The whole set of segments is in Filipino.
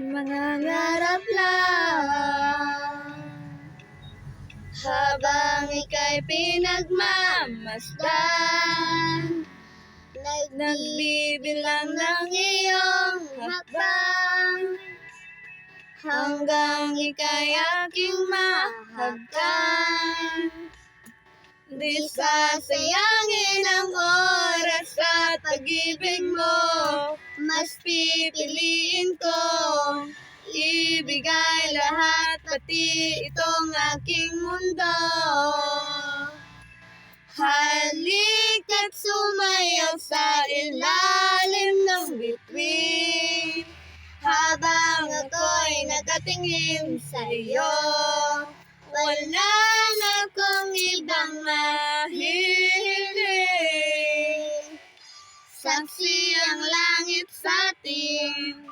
Mga ngarap lang Habang ika'y pinagmamasdan. Nagbibilang ng iyong hakbang Hanggang ika'y aking mahagkan Di sasayangin ang oras at pag-ibig mo. Mas pipiliin ko. Ibigay lahat pati itong aking mundo. Halika't sumayaw sa ilalim ng bituin Habang ako'y nakatingin sa iyo Wala na kong ibang mahihiling Saksi ang langit sa atin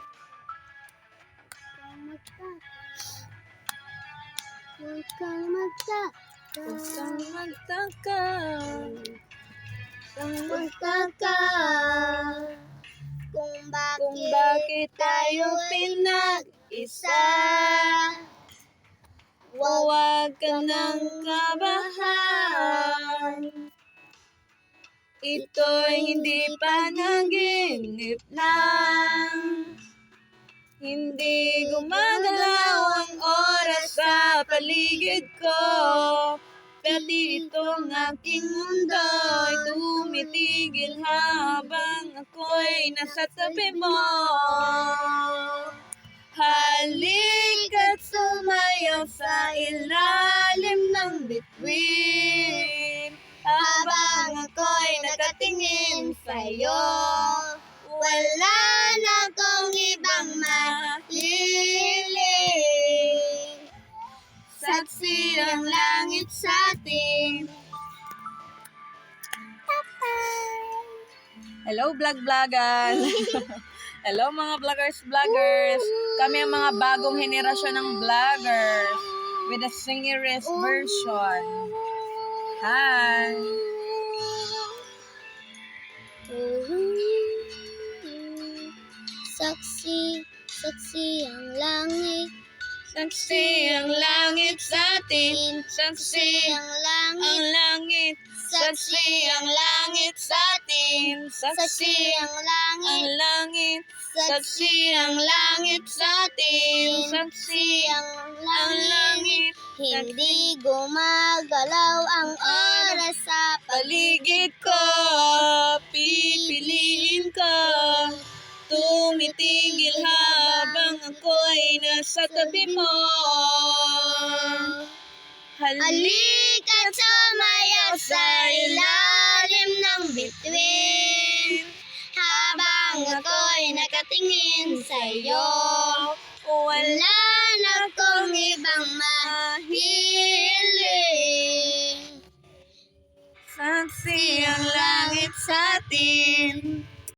Huwag kang magtaka. Huwag kang magtaka Kang Magtaka. Kung bakit, Kung bakit tayo pinag-isa Huwag ka nang kabahan Ito'y hindi panaginip lang. Hindi gumagalaw ang oras sa paligid ko. Pati itong aking mundo'y tumitigil habang ako'y nasa tabi mo. Halika't sumayaw sa ilalim ng bituin. Habang ako'y nakatingin sa'yo Wala na akong ibang mahiling Saksi ang langit sa atin Hello, vlog-vlogan! Hello mga vloggers, vloggers! Kami ang mga bagong henerasyon ng vloggers with a singerist version. Hi! Saksi, ang langit. Saksi ang langit sa atin. Saksi ang ang langit. langit. Saksi ang langit sa atin. Saksi ang ang langit. langit. Saksi ang langit sa atin. Saksi ang ang langit. Hindi gumagalaw ang oras sa Paligid ko, pipiliin ko. Nasa tabi mo. Halika sumayaw sa ilalim ng bituin Habang ako'y nakatingin sa iyo wala na kong ibang mahiling saksi ang langit sa atin.